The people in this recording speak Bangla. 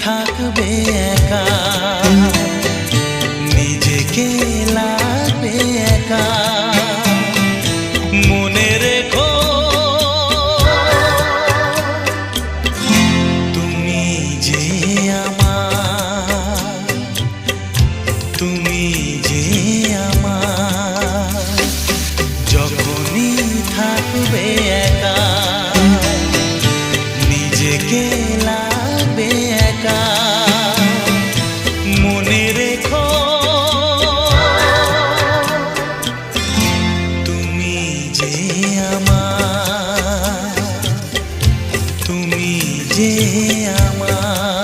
থাকবে একা। নিজেকে লাগবে একা। মনে রেখো তুমি যে আমার তুমি যে যখনই নিজেকে যে আমার